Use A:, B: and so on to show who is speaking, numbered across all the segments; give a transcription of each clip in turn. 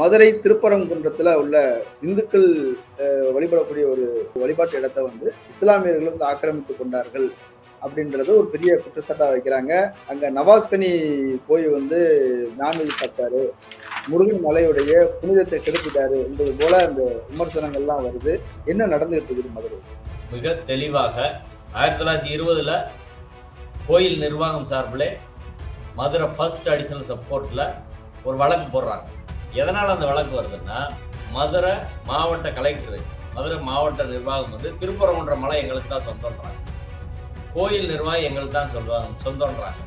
A: மதுரை திருப்பரங்குன்றத்தில் உள்ள இந்துக்கள் வழிபடக்கூடிய ஒரு வழிபாட்டு இடத்தை வந்து இஸ்லாமியர்கள் வந்து ஆக்கிரமித்து கொண்டார்கள் அப்படின்றது ஒரு பெரிய குற்றச்சாட்டாக வைக்கிறாங்க. அங்கே நவாஸ்கனி போய் வந்து நான்வெஜ் சாப்பிட்டாரு. முருகன் மலையுடைய புனிதத்தை கெடுத்துட்டாரு என்பது போல அந்த விமர்சனங்கள்லாம் வருது. என்ன நடந்துகிட்டு இருக்குது மதுரை?
B: மிக தெளிவாக ஆயிரத்தி தொள்ளாயிரத்தி இருபதுல கோயில் நிர்வாகம் சார்பில் மதுரை ஃபர்ஸ்ட் அடிஷனல் சப்போர்ட்டில் ஒரு வழக்கு போடுறாங்க. எதனால் அந்த வழக்கு வருதுன்னா மதுரை மாவட்ட கலெக்டர் மதுரை மாவட்ட நிர்வாகம் வந்து திருப்பரங்குன்ற மலை எங்களுக்கு தான் சொந்தம்ன்றாங்க கோயில் நிர்வாகம் எங்களுக்கு தான் சொல்லுவாங்க சொந்தம்ன்றாங்க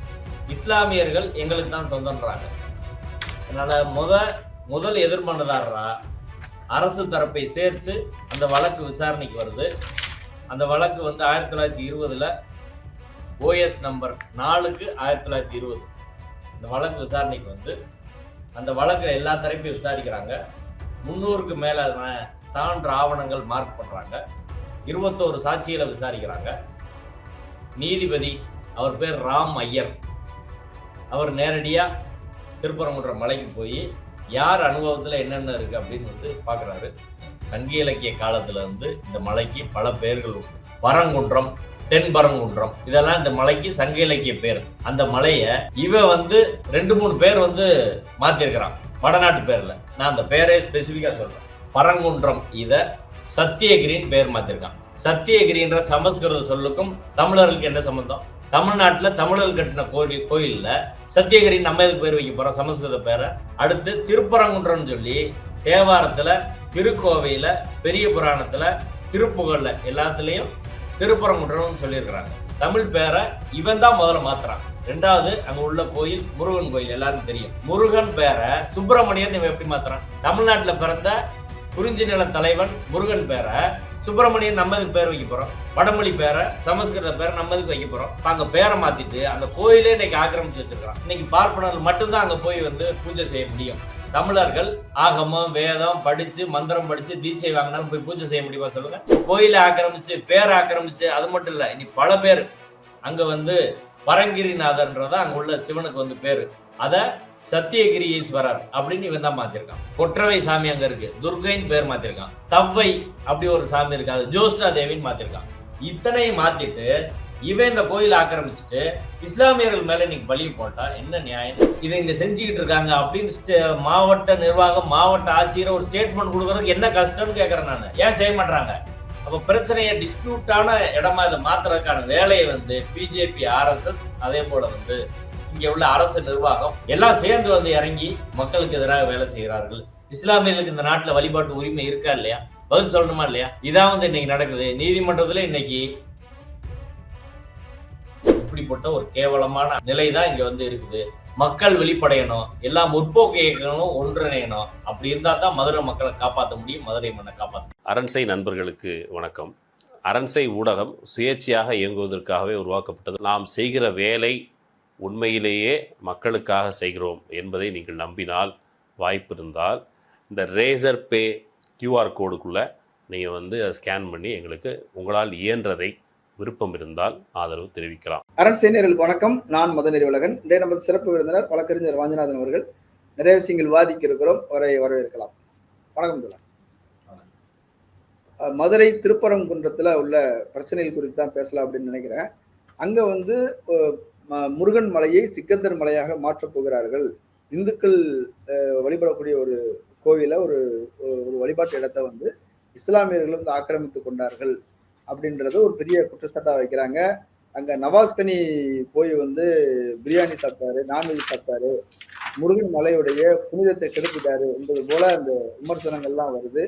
B: இஸ்லாமியர்கள் எங்களுக்கு தான் சொந்தம்ன்றாங்க அதனால முத முதல் எதிர்மனதாரரா அரசு தரப்பை சேர்த்து அந்த வழக்கு விசாரணைக்கு வருது. அந்த வழக்கு வந்து ஆயிரத்தி தொள்ளாயிரத்தி இருபதுல ஓஎஸ் நம்பர் நாலுக்கு ஆயிரத்தி தொள்ளாயிரத்தி இருபது. இந்த வழக்கு விசாரணைக்கு வந்து அந்த வழக்கை எல்லா தரப்பையும் விசாரிக்கிறாங்க. முந்நூறுக்கு மேல சான்று ஆவணங்கள் மார்க் பண்றாங்க. இருபத்தோரு சாட்சிகளை விசாரிக்கிறாங்க. நீதிபதி அவர் பேர் ராம் ஐயர். அவர் நேரடியா திருப்பரங்குன்ற மலைக்கு போய் யார் அனுபவத்துல என்னென்ன இருக்கு அப்படின்னு வந்து பாக்குறாரு. சங்க இலக்கிய காலத்துல இருந்து இந்த மலைக்கு பல பெயர்கள் உண்டு. பரங்குன்றம் தென்பரங்குன்றம் இதெல்லாம் இந்த மலைக்கு சங்க இலக்கிய பேர். அந்த மலையை இவ வந்து ரெண்டு மூணு பேர் வந்து மாத்திருக்கிறான். வடநாட்டு பேர்ல. நான் அந்த பேரே ஸ்பெசிபிக்கா சொல்றேன். பரங்குன்றம் இத சத்தியகிரின்னு பேர் மாத்திருக்கான். சத்தியகிரின்ற சமஸ்கிருத சொல்லுக்கும் தமிழர்களுக்கு என்ன சம்பந்தம்? தமிழ்நாட்டில் தமிழர்கள் கட்டின கோயில் கோயிலில் சத்தியகிரி நம்ம எதுக்கு பேர் வைக்க போகிறோம் சமஸ்கிருத பேரை. அடுத்து திருப்பரங்குன்றம்னு சொல்லி தேவாரத்தில் திருக்கோவையில் பெரிய புராணத்தில் திருப்புகழில் எல்லாத்துலேயும் திருப்பரங்குன்றம்னு சொல்லியிருக்கிறாங்க. தமிழ் பேரை இவன் தான் முதல்ல மாத்துறான். ரெண்டாவது அங்க உள்ள கோயில் முருகன் கோயில் எல்லாருக்கும் தெரியும். முருகன் பேரை சுப்பிரமணியன் இவன் எப்படி மாத்துறான்? தமிழ்நாட்டுல பிறந்த குறிஞ்சி நில தலைவன் முருகன் பேரை சுப்பிரமணியன் நம்மதுக்கு பேர் வைக்க போறோம். வடமொழி பேரை சமஸ்கிருத பேரை நம்மதுக்கு வைக்க போறோம். அங்க பேரை மாத்திட்டு அந்த கோயிலே இன்னைக்கு ஆக்கிரமிச்சு வச்சிருக்கான் இன்னைக்கு பார்ப்பனர்கள் மட்டும்தான் அங்க போய் வந்து பூஜை செய்ய முடியும். தமிழர்கள் ஆகமம் வேதம் படிச்சு மந்திரம் படிச்சு தீட்சை வாங்கினாலும் போய் பூஜை செய்ய முடியுமா சொல்லுங்க? கோயிலை ஆக்கிரமிச்சு பேரை ஆக்கிரமிச்சு அது மட்டும் இல்ல இனி பல பேர் அங்க வந்து பரங்கிரிநாதர்ன்றதா அங்க உள்ள சிவனுக்கு வந்து பேரு. அத சத்தியகிரி ஈஸ்வரர் அப்படின்னு இவன் தான் மாத்திருக்கான். கொற்றவை சாமி அங்க இருக்கு. துர்கைன்னு பேர் மாத்திருக்கான். தவ்வை அப்படி ஒரு சாமி இருக்கு. அது ஜோஸ்டா தேவின்னு மாத்திருக்கான். இத்தனையும் மாத்திட்டு இவன் இந்த கோயிலை ஆக்கிரமிச்சுட்டு இஸ்லாமியர்கள் மேல இன்னைக்கு பலி போட்டா என்ன நியாயம்? இதை இங்க செஞ்சுக்கிட்டு இருக்காங்க அப்படின்னு ஸ்டே- மாவட்ட நிர்வாகம் மாவட்ட ஆட்சியர் ஒரு ஸ்டேட்மெண்ட் கொடுக்கறதுக்கு என்ன கஷ்டம்னு கேக்குறேன் நான். ஏன் செய்ய மாட்டாங்க அப்ப பிரச்சனையை டிஸ்பியூட்டான இடமா இதை மாத்துறதுக்கான வேலையை வந்து பிஜேபி ஆர்எஸ்எஸ் அதே போல வந்து இங்க உள்ள அரசு நிர்வாகம் எல்லாம் சேர்ந்து வந்து இறங்கி மக்களுக்கு எதிராக வேலை செய்கிறார்கள். இஸ்லாமியர்களுக்கு இந்த நாட்டுல வழிபாட்டு உரிமை இருக்கா இல்லையா? பதில் சொல்லணுமா இல்லையா? இதான் வந்து இன்னைக்கு நடக்குது. நீதிமன்றத்துல இன்னைக்கு இப்படிப்பட்ட ஒரு கேவலமான நிலை தான் இங்க வந்து இருக்குது. மக்கள் வெளிப்படையணும் எல்லா முற்போக்கு இயக்கங்களும் ஒன்றிணையணும். அப்படி இருந்தா தான் மதுரை மக்களை காப்பாற்ற முடியும் மதுரை மண்ணை காப்பாற்ற
C: அரண்சை நண்பர்களுக்கு வணக்கம். அரண்சை ஊடகம் சுயேட்சையாக இயங்குவதற்காகவே உருவாக்கப்பட்டது. நாம் செய்கிற வேலை உண்மையிலேயே மக்களுக்காக செய்கிறோம் என்பதை நீங்கள் நம்பினால் வாய்ப்பு இருந்தால் இந்த ரேசர் பே கியூஆர் கோடுக்குள்ளே நீங்கள் வந்து அதை ஸ்கேன் பண்ணி எங்களுக்கு உங்களால் இயன்றதை விருப்பம் இருந்தால் ஆதரவு தெரிவிக்கலாம்.
A: அரண் செய்தியர்களுக்கு வணக்கம். நான் மதநெறி உலகன் இன்றைய நமது சிறப்பு விருந்தினர் வழக்கறிஞர் வாஞ்சிநாதன் அவர்கள். நிறைய விஷயங்கள் வாதிக்க இருக்கிறோம் வரை வரவேற்கலாம். வணக்கம் துலா மதுரை திருப்பரங்குன்றத்தில் உள்ள பிரச்சனைகள் குறித்து தான் பேசலாம் அப்படின்னு நினைக்கிறேன். அங்கே வந்து முருகன் மலையை சிக்கந்தர் மலையாக மாற்றப் போகிறார்கள். இந்துக்கள் வழிபடக்கூடிய ஒரு கோவிலை ஒரு ஒரு வழிபாட்டு இடத்தை வந்து இஸ்லாமியர்கள் வந்து ஆக்கிரமித்து கொண்டார்கள் அப்படின்றத ஒரு பெரிய குற்றச்சாட்டாக வைக்கிறாங்க. அங்க நவாஸ்கனி போய் வந்து பிரியாணி சாப்பிட்டாரு நான்வெஜ் சாப்பிட்டாரு. முருகன் மலையுடைய புனிதத்தை கெடுத்துட்டாரு என்பது போல அந்த விமர்சனங்கள்லாம் வருது.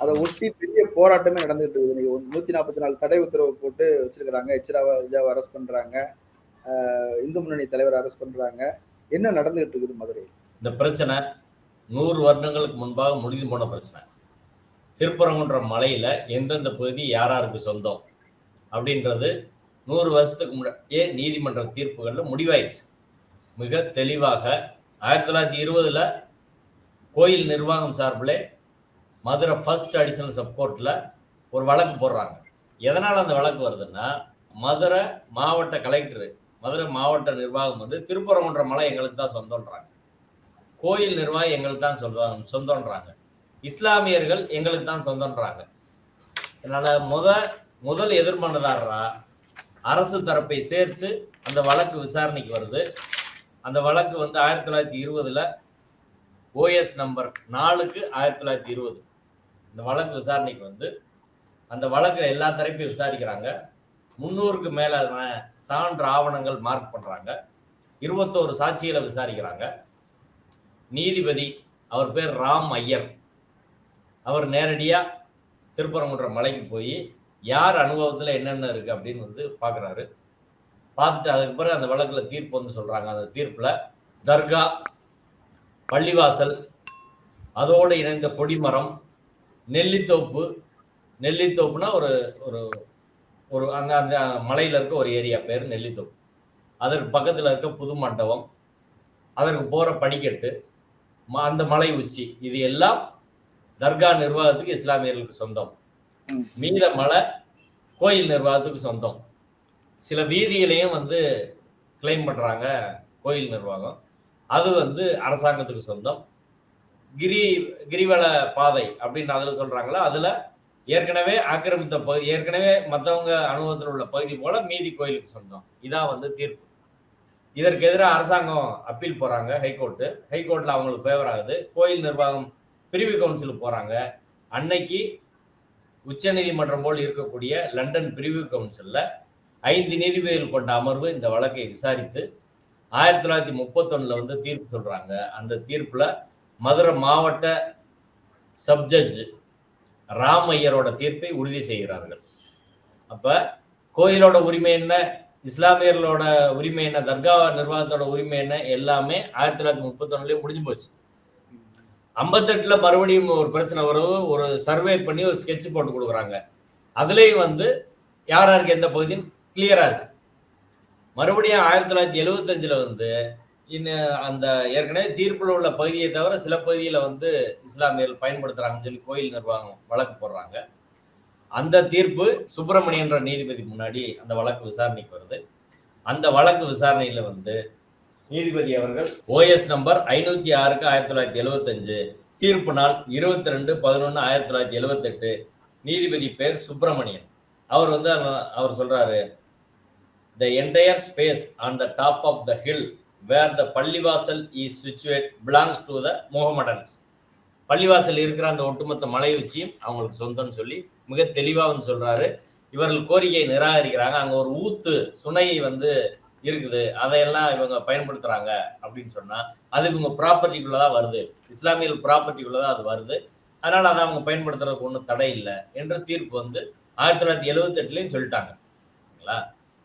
A: அதை ஒட்டி பெரிய போராட்டமே நடந்துட்டு இருக்குது. இன்னைக்கு நூத்தி நாற்பத்தி நாலு தடை உத்தரவு போட்டு வச்சிருக்கிறாங்க. எச்ராவா அரெஸ்ட் பண்றாங்க. இந்து முன்னணி தலைவர் அரெஸ்ட் பண்றாங்க. என்ன நடந்துகிட்டு இருக்குது மதுரை
B: இந்த பிரச்சனை நூறு வருடங்களுக்கு முன்பாக முடிந்து போன பிரச்சனை. திருப்பரங்குன்ற மலையில எந்தெந்த பகுதி யாராருக்கு சொந்தம் அப்படின்றது நூறு வருஷத்துக்கு முன்னாடியே நீதிமன்ற தீர்ப்புகளில் முடிவாயிடுச்சு? மிக தெளிவாக ஆயிரத்தி தொள்ளாயிரத்தி இருபதில் கோயில் நிர்வாகம் சார்பில் மதுரை ஃபர்ஸ்ட் அடிஷனல் சப்கோர்ட்டில் ஒரு வழக்கு போடுறாங்க. எதனால் அந்த வழக்கு வருதுன்னா மதுரை மாவட்ட கலெக்டர் மதுரை மாவட்ட நிர்வாகம் வந்து திருப்பரங்குன்ற மலை எங்களுக்கு தான் சொந்தன்றாங்க கோயில் நிர்வாகம் எங்களுக்கு தான் சொல்லுவாங்க சொந்தன்றாங்க இஸ்லாமியர்கள் எங்களுக்கு தான் சொந்தன்றாங்க அதனால் முத முதல் எதிர்மனதாரரா அரசு தரப்பை சேர்த்து அந்த வழக்கு விசாரணைக்கு வருது. அந்த வழக்கு வந்து ஆயிரத்தி தொள்ளாயிரத்தி இருபதுல ஓஎஸ் நம்பர் நாலுக்கு ஆயிரத்தி தொள்ளாயிரத்தி இருபது. இந்த வழக்கு விசாரணைக்கு வந்து அந்த வழக்கு எல்லா தரப்பையும் விசாரிக்கிறாங்க. முந்நூறுக்கு மேலே சான்று ஆவணங்கள் மார்க் பண்ணுறாங்க இருபத்தோரு சாட்சிகளை விசாரிக்கிறாங்க. நீதிபதி அவர் பேர் ராம் ஐயர். அவர் நேரடியாக திருப்பரங்குன்ற மலைக்கு போய் யார் அனுபவத்துல என்னென்ன இருக்கு அப்படின்னு வந்து பாக்குறாரு. பார்த்துட்டு அதுக்கு பிறகு அந்த வழக்குல தீர்ப்பு வந்து சொல்றாங்க. அந்த தீர்ப்புல தர்கா பள்ளிவாசல் அதோடு இணைந்த கொடிமரம் நெல்லித்தோப்பு நெல்லித்தோப்புனா ஒரு ஒரு ஒரு அந்த அந்த மலையில் இருக்க ஒரு ஏரியா பேர் நெல்லித்தோப்பு. அதற்கு பக்கத்தில் இருக்க புது மண்டபம் அதற்கு போகிற படிக்கட்டு ம- அந்த மலை உச்சி இது எல்லாம் தர்கா நிர்வாகத்துக்கு இஸ்லாமியர்களுக்கு சொந்தம். மீத மலை கோயில் நிர்வாகத்துக்கு சொந்தம். சில வீதியிலையும் வந்து கிளைம் பண்றாங்க கோயில் நிர்வாகம். அது வந்து அரசாங்கத்துக்கு சொந்தம். கிரி கிரிவல பாதை அப்படின்னு அதுல சொல்றாங்களா? அதுல ஏற்கனவே ஆக்கிரமித்த பகுதி ஏற்கனவே மற்றவங்க அனுபவத்தில் உள்ள பகுதி போல மீதி கோயிலுக்கு சொந்தம். இதான் வந்து தீர்ப்பு. இதற்கு எதிராக அரசாங்கம் அப்பீல் போறாங்க ஹைகோர்ட்டு. ஹைகோர்ட்ல அவங்களுக்கு ஃபேவர் ஆகுது. கோயில் நிர்வாகம் பிரிவு கவுன்சிலுக்கு போறாங்க. அன்னைக்கு உச்சநீதிமன்றம் போல் இருக்கக்கூடிய லண்டன் பிரிவு கவுன்சிலில் ஐந்து நீதிபதிகள் கொண்ட அமர்வு இந்த வழக்கை விசாரித்து ஆயிரத்தி தொள்ளாயிரத்தி முப்பத்தொன்னில் வந்து தீர்ப்பு சொல்கிறாங்க அந்த தீர்ப்பில் மதுரை மாவட்ட சப்ஜட்ஜ் ராமையரோட தீர்ப்பை உறுதி செய்கிறார்கள். அப்போ கோயிலோட உரிமை என்ன? இஸ்லாமியர்களோட உரிமை என்ன? தர்கா நிர்வாகத்தோட உரிமை என்ன? எல்லாமே ஆயிரத்தி தொள்ளாயிரத்தி முப்பத்தொன்னுலேயே முடிஞ்சு போச்சு. ஐம்பத்தெட்டுல மறுபடியும் ஒரு பிரச்சனை வரும். ஒரு சர்வே பண்ணி ஒரு ஸ்கெட்ச் போட்டு கொடுக்குறாங்க. அதுலேயும் வந்து யார் யாருக்கு எந்த பகுதின்னு கிளியரா இருக்கு. மறுபடியும் ஆயிரத்தி தொள்ளாயிரத்தி எழுவத்தஞ்சுல வந்து இன்னும் அந்த ஏற்கனவே தீர்ப்பில் உள்ள பகுதியை தவிர சில பகுதியில் வந்து இஸ்லாமியர்கள் பயன்படுத்துகிறாங்கன்னு சொல்லி கோயில் நிர்வாகம் வழக்கு போடுறாங்க. அந்த தீர்ப்பு சுப்பிரமணியன்ற நீதிபதி முன்னாடி அந்த வழக்கு விசாரணைக்கு வருது. அந்த வழக்கு விசாரணையில் வந்து நீதிபதி அவர்கள் ஓஎஸ் நம்பர் ஐநூத்தி ஆறுக்கு ஆயிரத்தி தொள்ளாயிரத்தி எழுபத்தஞ்சு தீர்ப்பு நாள் இருபத்தி ரெண்டு பதினொன்று ஆயிரத்தி தொள்ளாயிரத்தி எழுபத்தெட்டு நீதிபதி பேர் சுப்பிரமணியன். அவர் வந்து அவர் சொல்றாரு the entire space on the top of the hill where the பள்ளிவாசல் is situated belongs to the Mohammedans பள்ளிவாசல் இருக்கிற அந்த ஒட்டுமொத்த மலை வச்சியும் அவங்களுக்கு சொந்தம்னு சொல்லி மிக தெளிவாக வந்து சொல்றாரு. இவர்கள் கோரிக்கையை நிராகரிக்கிறாங்க. அங்கே ஒரு ஊத்து சுனையை வந்து இருக்குது. அதையெல்லாம் இவங்க பயன்படுத்துறாங்க அப்படின்னு சொன்னா அது இவங்க ப்ராப்பர்ட்டிக்குள்ளதான் வருது. இஸ்லாமியல் ப்ராப்பர்ட்டிக்குள்ளதான் அது வருது. அதனால அதை அவங்க பயன்படுத்துறதுக்கு ஒன்றும் தடை இல்லை என்ற தீர்ப்பு வந்து ஆயிரத்தி தொள்ளாயிரத்தி எழுவத்தி எட்டுலயும் சொல்லிட்டாங்க. சரிங்களா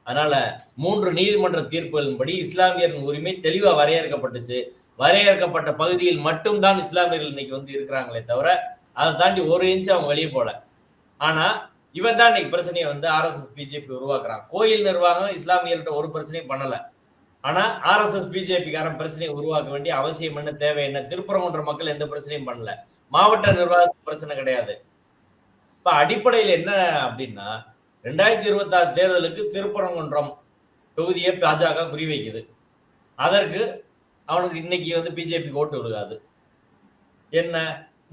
B: அதனால மூன்று நீதிமன்ற தீர்ப்புகளின்படி இஸ்லாமியரின் உரிமை தெளிவா வரையறுக்கப்பட்டுச்சு. வரையறுக்கப்பட்ட பகுதியில் மட்டும்தான் இஸ்லாமியர்கள் இன்னைக்கு வந்து இருக்கிறாங்களே தவிர அதை தாண்டி ஒரு இன்ச் அவங்க வெளியே போல ஆனா இவன் தான் இன்னைக்கு பிரச்சனையை வந்து ஆர்எஸ்எஸ் பிஜேபி உருவாக்குறான். கோயில் நிர்வாகம் இஸ்லாமியர்கிட்ட ஒரு பிரச்சனையும் பண்ணல. ஆனா ஆர்எஸ்எஸ் பிஜேபிக்காரன் பிரச்சனையை உருவாக்க வேண்டிய அவசியம் என்ன தேவை என்ன? திருப்பரங்குன்ற மக்கள் எந்த பிரச்சனையும் பண்ணல. மாவட்ட நிர்வாகத்துக்கு பிரச்சனை கிடையாது. இப்ப அடிப்படையில் என்ன அப்படின்னா ரெண்டாயிரத்தி இருபத்தி ஆறு தேர்தலுக்கு திருப்பரங்குன்றம் தொகுதியை பாஜக குறிவைக்குது. அதற்கு அவனுக்கு இன்னைக்கு வந்து பிஜேபி ஓட்டு விழுகாது. என்ன?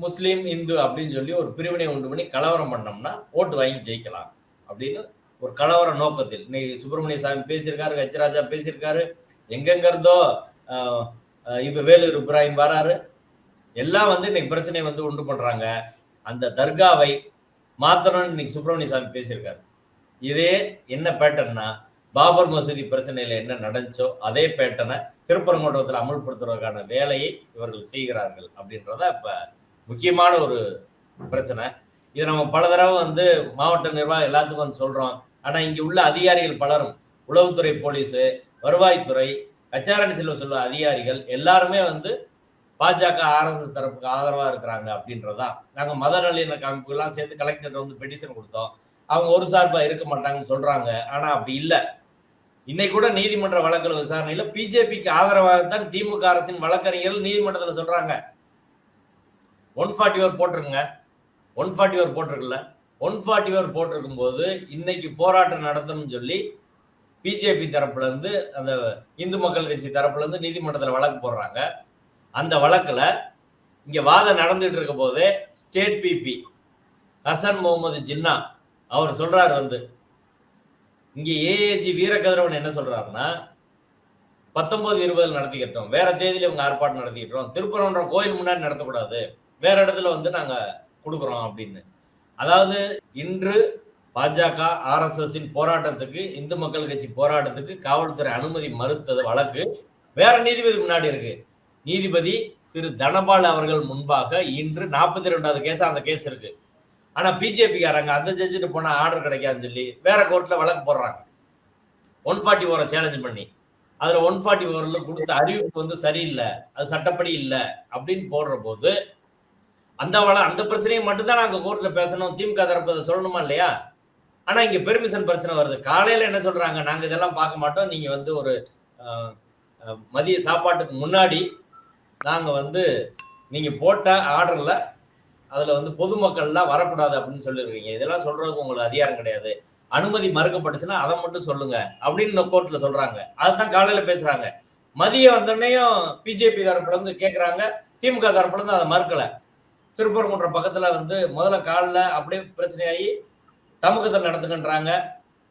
B: முஸ்லீம் இந்து அப்படின்னு சொல்லி ஒரு பிரிவினை உண்டு பண்ணி கலவரம் பண்ணோம்னா ஓட்டு வாங்கி ஜெயிக்கலாம் அப்படின்னு ஒரு கலவர நோக்கத்தில். இன்னைக்கு சுப்பிரமணிய சாமி பேசியிருக்காரு கச்சிராஜா பேசியிருக்காரு எங்கெங்கிறதோ இப்போ இப்ப வேலூர் இப்ராஹிம் வராரு. எல்லாம் வந்து இன்னைக்கு பிரச்சனை வந்து உண்டு பண்றாங்க. அந்த தர்காவை மாத்தணும்னு இன்னைக்கு சுப்பிரமணிய சாமி பேசியிருக்காரு. இதே என்ன பேட்டர்னா பாபர் மசூதி பிரச்சனையில என்ன நடந்துச்சோ அதே பேட்டனை திருப்பரங்குன்றத்தில் அமல்படுத்துவதற்கான வேலையை இவர்கள் செய்கிறார்கள் அப்படின்றத இப்போ முக்கியமான ஒரு பிரச்சனை. இதை நம்ம பல தடவை வந்து மாவட்ட நிர்வாகம் எல்லாத்துக்கும் வந்து சொல்கிறோம் ஆனால் இங்கே உள்ள அதிகாரிகள் பலரும் உளவுத்துறை போலீஸு வருவாய்த்துறை கச்சாரணி செல்வ சொல்ல அதிகாரிகள் எல்லாருமே வந்து பாஜக ஆர்எஸ்எஸ் தரப்புக்கு ஆதரவாக இருக்கிறாங்க அப்படின்றதான் நாங்கள் மத நல்லிணக்க அமைப்புகள்லாம் சேர்ந்து கலெக்டர் வந்து பெட்டிஷன் கொடுத்தோம். அவங்க ஒரு சார்பாக இருக்க மாட்டாங்கன்னு சொல்கிறாங்க ஆனால் அப்படி இல்லை. இன்னைக்கு கூட நீதிமன்ற வழக்குகள் விசாரணையில் பிஜேபிக்கு ஆதரவாகத்தான் திமுக அரசின் வழக்கறிஞர்கள் நீதிமன்றத்தில் சொல்கிறாங்க ஒன் ஃபார்ட்டி ஓர் போட்டிருக்குங்க. ஒன் ஃபார்ட்டி ஓர் போட்டிருக்குல்ல. ஒன் ஃபார்ட்டி ஓர் போட்டிருக்கும் போது இன்னைக்கு போராட்டம் நடத்தணும்னு சொல்லி பிஜேபி தரப்புலேருந்து அந்த இந்து மக்கள் கட்சி தரப்புலேருந்து நீதிமன்றத்தில் வழக்கு போடுறாங்க. அந்த வழக்கில் இங்கே வாதம் நடந்துகிட்டு இருக்க போதே ஸ்டேட் பிபி ஹசன் முகமது ஜின்னா அவர் சொல்கிறார் வந்து. இங்கே ஏஏஜி வீரகதிரவன் என்ன சொல்கிறாருன்னா பத்தொன்பது இருபதில் நடத்திக்கிட்டோம். வேற தேதியில் இவங்க ஆர்ப்பாட்டம் நடத்திக்கிட்டோம். திருப்பரங்குன்ற கோயில் முன்னாடி நடத்தக்கூடாது. வேற இடத்துல வந்து நாங்க கொடுக்குறோம் அப்படின்னு. அதாவது இன்று பாஜக ஆர்எஸ்எஸ்ஸின் போராட்டத்துக்கு இந்து மக்கள் கட்சி போராட்டத்துக்கு காவல்துறை அனுமதி மறுத்தது வழக்கு. வேற நீதிபதி முன்னாடி இருக்கு. நீதிபதி திரு தனபால் அவர்கள் முன்பாக இன்று நாற்பத்தி ரெண்டாவது கேஸ் அந்த கேஸ் இருக்கு. ஆனா பிஜேபிக்காரங்க அந்த ஜட்ஜிட்டு போனா ஆர்டர் கிடைக்காதுன்னு சொல்லி வேற கோர்ட்ல வழக்கு போடுறாங்க. ஒன் ஃபார்ட்டி ஓரை சேலஞ்ச் பண்ணி. அதுல ஒன் ஃபார்ட்டி ஓவரில் கொடுத்த அறிவிப்பு வந்து சரியில்லை. அது சட்டப்படி இல்லை. அப்படின்னு போடுற போது அந்த வள அந்த பிரச்சனையை மட்டும்தான் நாங்க கோர்ட்ல பேசணும் திமுக தரப்பு அதை சொல்லணுமா இல்லையா? ஆனா இங்க பெர்மிஷன் பிரச்சனை வருது. காலையில என்ன சொல்றாங்க? நாங்க இதெல்லாம் பார்க்க மாட்டோம். நீங்க வந்து ஒரு மதிய சாப்பாட்டுக்கு முன்னாடி நாங்க வந்து நீங்க போட்ட ஆர்டர்ல அதுல வந்து பொதுமக்கள்லாம் வரக்கூடாது அப்படின்னு சொல்லிருக்கீங்க. இதெல்லாம் சொல்றதுக்கு உங்களுக்கு அதிகாரம் கிடையாது. அனுமதி மறுக்கப்பட்டுச்சுன்னா அதை மட்டும் சொல்லுங்க அப்படின்னு கோர்ட்ல சொல்றாங்க. அதுதான் காலையில பேசுறாங்க. மதியம் வந்தோடனேயும் பிஜேபி தரப்புல இருந்து கேக்குறாங்க. திமுக தரப்புல இருந்து அதை மறுக்கல. திருப்பரங்குன்ற பக்கத்துல வந்து முதல்ல காலில் அப்படியே பிரச்சனையாகி தமுகத்தில் நடத்துக்கின்றாங்க